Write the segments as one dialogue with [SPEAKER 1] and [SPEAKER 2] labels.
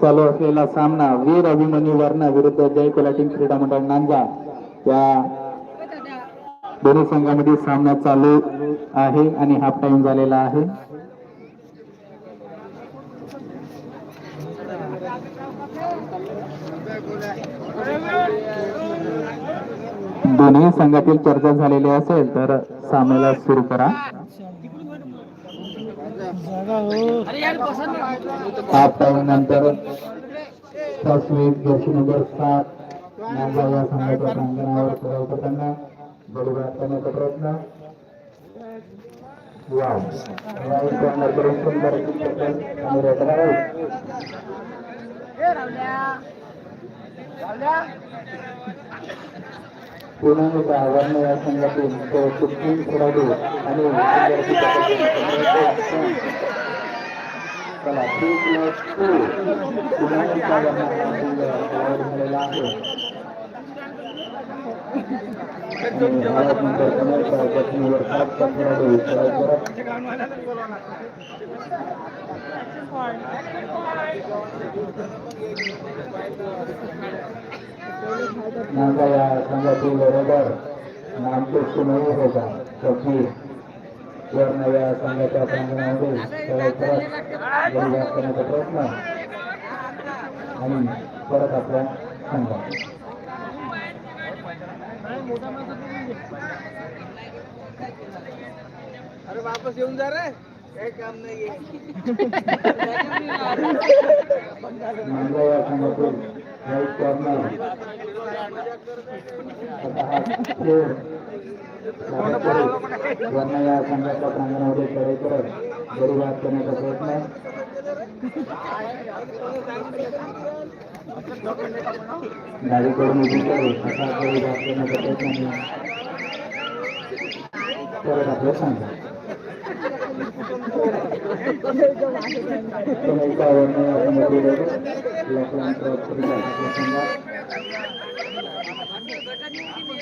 [SPEAKER 1] चालू असलेला सामना वीर अभिमन्यू वर्णा विरुद्ध जय कोलाटिंग क्रीडा मंडळ नांजा. या दोन्ही संघामध्ये सामना चालू आहे आणि हाफ टाइम झालेला आहे. दोन्ही संघातील चर्चा झालेली असेल तर सामन्याला सुरू करा. हाफ टाइम नंतर तस्वीर जर्सी नंबर सात नांदा या संघाच्या प्रांगणावर सराव करताना बरोबर करण्याचा प्रयत्न या संघातील तो सुप्रीम खेळाडू आणि चला थ्री प्लस टू पुन्हा एकदा झालेला आहे नंतर जखमीवर सातचा खेळाडू या संघातील रबर नामचे होता चौकी वर्ण या संघाच्या प्रांगणामध्ये करण्याचा प्रयत्न आणि परत आपल्या संघात
[SPEAKER 2] अरे वापस येऊन जा रे. काही काम नाही
[SPEAKER 1] वर्ण या संघाच्या प्रांगणामध्ये खेळ करत गडी करण्याचा प्रयत्न डावीकडून उजवीकडे असा गडी करण्याचा प्रयत्न करत आपलं सांगा वर्ण या क्रॉस करीत संघात हा म्हणजे या संघातील left corner करून खेळलेला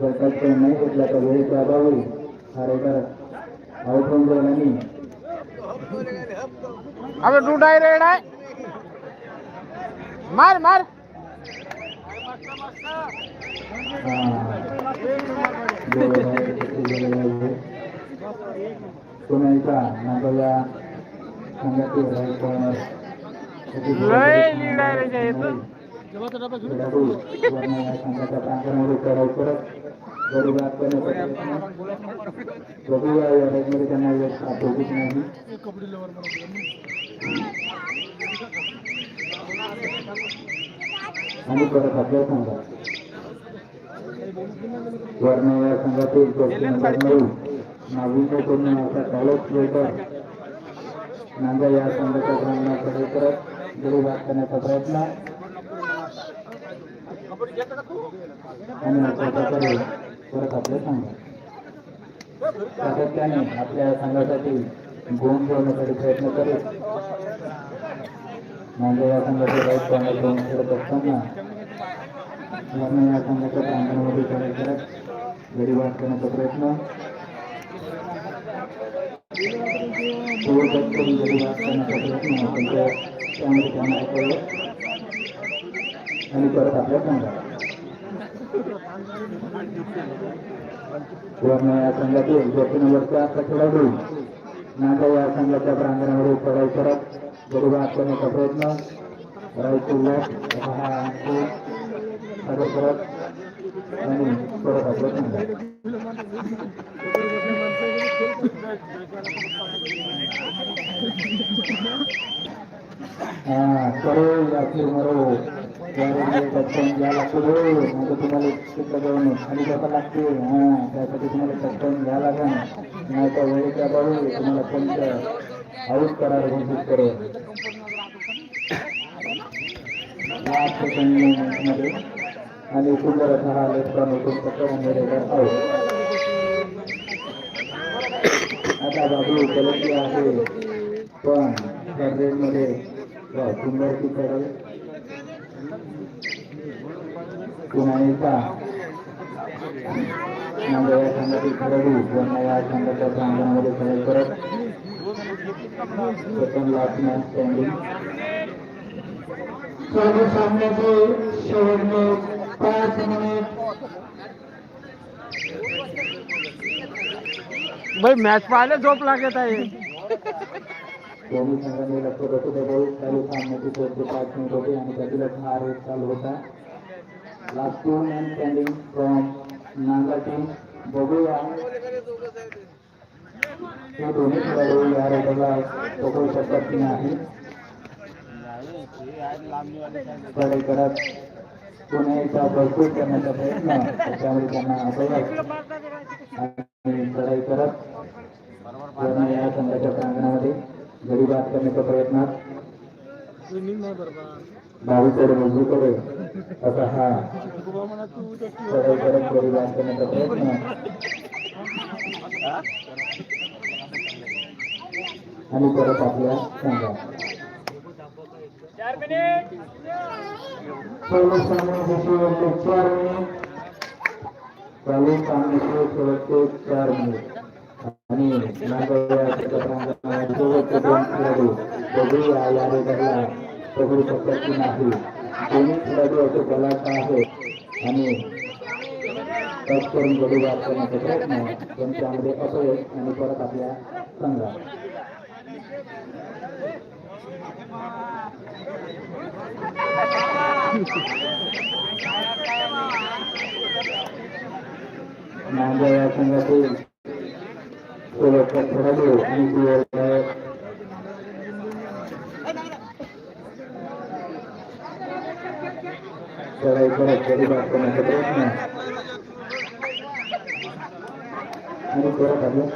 [SPEAKER 1] जर पॉईंट नाही घेतला तर वेळेच्या अभावी रेडर आउट होऊन जाईल आणि
[SPEAKER 2] अबे टू डाय रेड आहे? मार मार.
[SPEAKER 1] एकदा नागोया संघातील
[SPEAKER 2] लय lead आहे रे
[SPEAKER 1] वर्ण करण्याचा बघूया या त्यांना यश नाही आणि परत आपल्या सांगा वर्ण या संघातील जर्सी नंबर नऊ नांदा या संघाच्या प्रांगणाकडे करत गडी करण्याचा प्रयत्न आणि अशा परत आपल्या संघात सातत्याने आपल्या संघासाठी गुण ठेवण्यासाठी प्रयत्न करेल म्हणजे या संघाचे राईट कॉर्नर घेऊन करत असताना वर्ण या संघाच्या प्रांगणामध्ये कार्य करत गडी वाट करण्याचा प्रयत्न. पूर्व गडी वाट करण्याचा प्रयत्न पण त्यामध्ये त्यांना कळलं आणि परत आपल्या संघात वर्ण या संघातील जर्सी नंबर चारचा खेळाडू नागा या संघाच्या प्रांगणामध्ये चढाई करत गडी बाद करण्याचा प्रयत्न राईट टू लेफ्ट हा खेळ सादर करत आणि परत आपल्या संघात हा करो आपली मरो टचपॉईंट घ्या म्हणजे तुम्हाला तिकडे जाऊन खाली जाता लागते. हा त्यासाठी तुम्हाला टचपॉईंट घ्यावं लागेल. नाही तर वेळेच्या तुम्हाला पंच आऊट करायला घोषित करेल. लास्ट सेकंड आणि सुंदर असा हा लेफ्टॉन उठून आता बाबू गलती आहे. पण त्या रेडमध्ये सुंदर ती करेल एकदा नंबर या संघाची खेळाडू पुन्हा या संघाच्या प्रांगणामध्ये खेळ करत लास्ट मॅच स्टँडिंग सर्व सामन्याचे शेवटचे पाच मिनिट
[SPEAKER 2] भाई मॅच पाहायला झोप लागत आहे.
[SPEAKER 1] दोन्ही संघांनी लक्ष बसू देऊ चालू सामन्याची शेवटचे पाच मिनिट होते आणि त्यातीलच हा रेस चालू होता. Last two men standing from Nanga team, बघूया हे दोन्ही खेळाडू या रेडला पकडू शकतात की नाही लढाई करत पुन्हा एकदा भरपूर करण्याचा प्रयत्न त्याच्यामुळे त्यांना अपयश आणि लढाई करत या संघाच्या प्रांगणामध्ये गडी बाद करण्याचा प्रयत्न डावीकडे उजवीकडे असा हा लढाई करत गडी बाद करण्याचा प्रयत्न आणि परत आपल्या संघात पहिलं सामन्याचे शेवटचे चार मिनिट चालू सामन्याचे शेवटचे चार मिनिट आणि नागोया क्षेत्रांगणात शेवटचे दोन खेळाडू बघूया या रेडरला पकडू शकतात की नाही दोन्ही खेळाडू असे बलाढ्य आहेत आणि टच करून गडी बाद करण्याचा प्रयत्न पण त्यामध्ये अपयश आणि परत आपल्या संघात माझ्या या संघातील शेवटचा खेळाडू आणि ती आहे चढाई करत गडी बाद करण्याचा प्रयत्न आणि परत होतो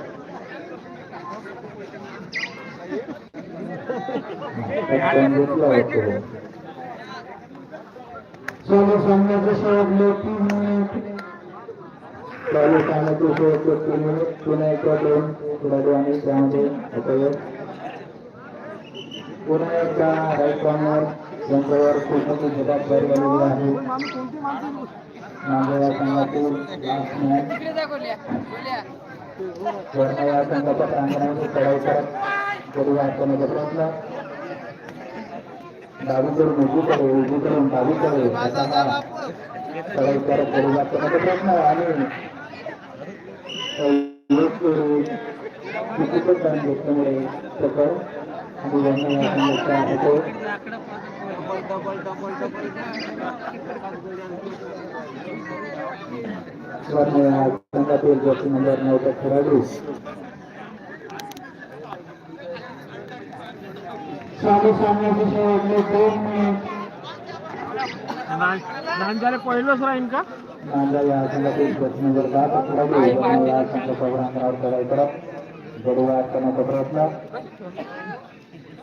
[SPEAKER 1] चालू सामन्याचे शेवटले तीन मिनिट चालू सामन्याचे शेवटचे तीन मिनिट पुन्हा एकदा दोन खेळाडू आणि त्यामध्ये पुन्हा एकदा राईट कॉर्नर यांच्यावर मोठी जबाबदारी आलेली आहे. माझ्या संघातील या संघाच्या प्रांगणामध्ये गडी बाद करण्याचा प्रयत्न. डावीकडून उजवीकडे उजवीकडून डावीकडे. चढाई करत बाद करण्याचा प्रयत्न. आणि प्रकरण आणि वरना संघातील जर्सी नंबर नऊचा खेळाडू चालू सामन्याचे शेवटले दोन मिनिट
[SPEAKER 2] पहिलंच राहील का
[SPEAKER 1] नांदा या संघातील जर्सी नंबर खेळाडू या करण्याचा प्रयत्न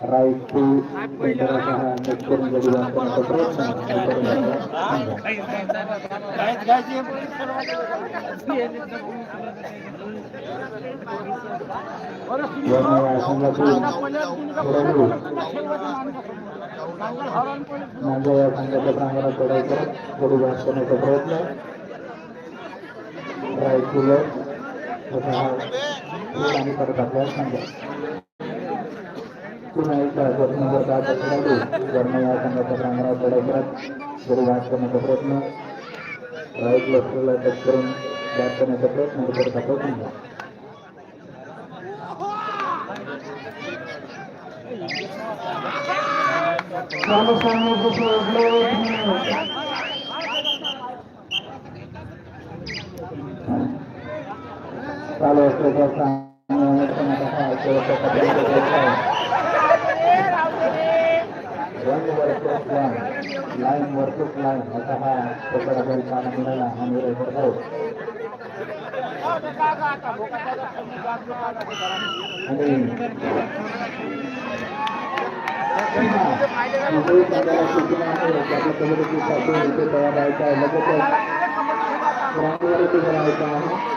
[SPEAKER 1] राईट टू सेंटर असा हा नेट करून गडी बाद करण्याचा प्रयत्न आणि परत आपला संघ. वरना या संघातील खेळाडू नांदा या संघाच्या प्रांगणात चढाई करत गडी बाद करण्याचा प्रयत्न राईट टू लेफ्ट असा हा खेळ आणि परत आपल्या संघ पुन्हा एकदा जर्सी नंबर दहाचा खेळाडू वरना या संघाच्या प्रांगणात चढाई करत गडी बाद करण्याचा प्रयत्न राईट लेफ्टला टच करून बाद करण्याचा प्रयत्न आणि परत आपला संघ चालू सामन्याचे शेवटले एक मिनिट चालू असल्याच्या सामन्यामध्ये
[SPEAKER 3] one work of line,
[SPEAKER 4] line work of line, at saka preparado yung sana muna na ang mga report out.
[SPEAKER 1] Amin. Terima kasih.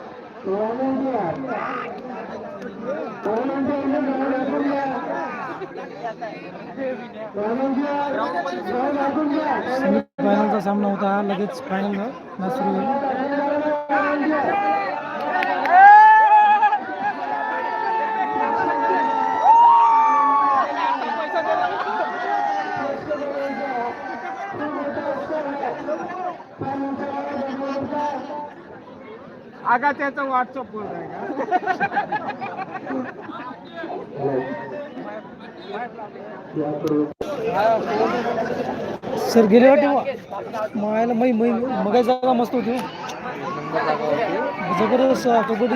[SPEAKER 1] फायनलचा सामना होता हा लगेच फायनल मॅच सुरू you.
[SPEAKER 4] आगा त्याचा व्हॉट्सअप बोल
[SPEAKER 1] सर गेले वाटे मायाला मै मै मगाय जागा मस्त होती. जबरदस्त कबड्डी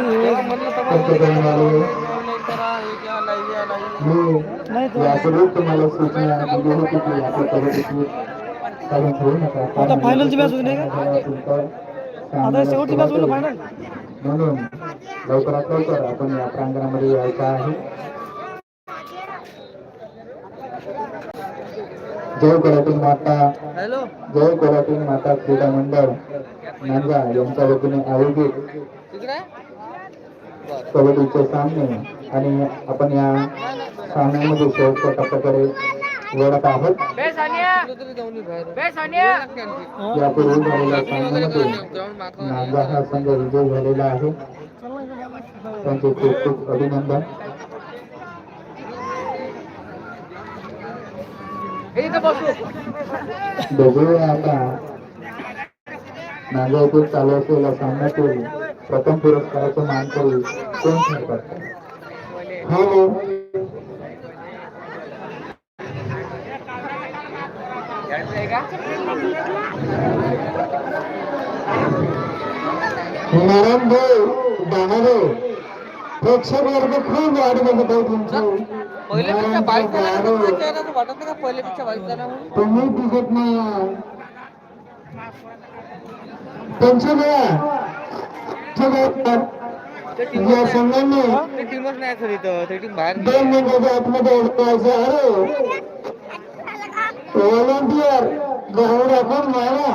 [SPEAKER 1] नाही आता फायनलची मॅच होती नाही का? आता शेवटची फायनल
[SPEAKER 3] म्हणून लवकरात लवकर आपण या प्रांगणामध्ये यायचं आहे. जय कोल्हापूर माता
[SPEAKER 1] हॅलो.
[SPEAKER 3] जय कोल्हापूर माता क्रीडा मंडळ नांजा यांच्या वतीने आयोजित कबड्डीचे सामने. आणि आपण या सामन्यामध्ये शेवटच्या टप्प्याकडे वळत आहोत यापूर्वी झालेल्या सामन्यामध्ये नांजा हा संघ विजय झालेला आहे. त्यांचे खूप खूप अभिनंदन. बघूया आता नांजा येथील चालू असलेल्या सामन्यातील प्रथम पुरस्काराचे मानकरी कोण ठरतात हॅलो नारायण भाऊ दानारे प्रेक्षक वर्ग खूप वाढ बघत आहे तुमचं.
[SPEAKER 2] पहिल्यापेक्षा बाईक तर वाटत का पहिल्यापेक्षा बाईक जणांना
[SPEAKER 3] तुम्ही दिसत नाही या संघाने
[SPEAKER 2] ते टीमच नाही सर इथं ते टीम बाहेर.
[SPEAKER 3] दोन मिनिटाच्या आतमध्ये अडकायचं अरे. व्हॉलंटियर ग्राउंड माया मारा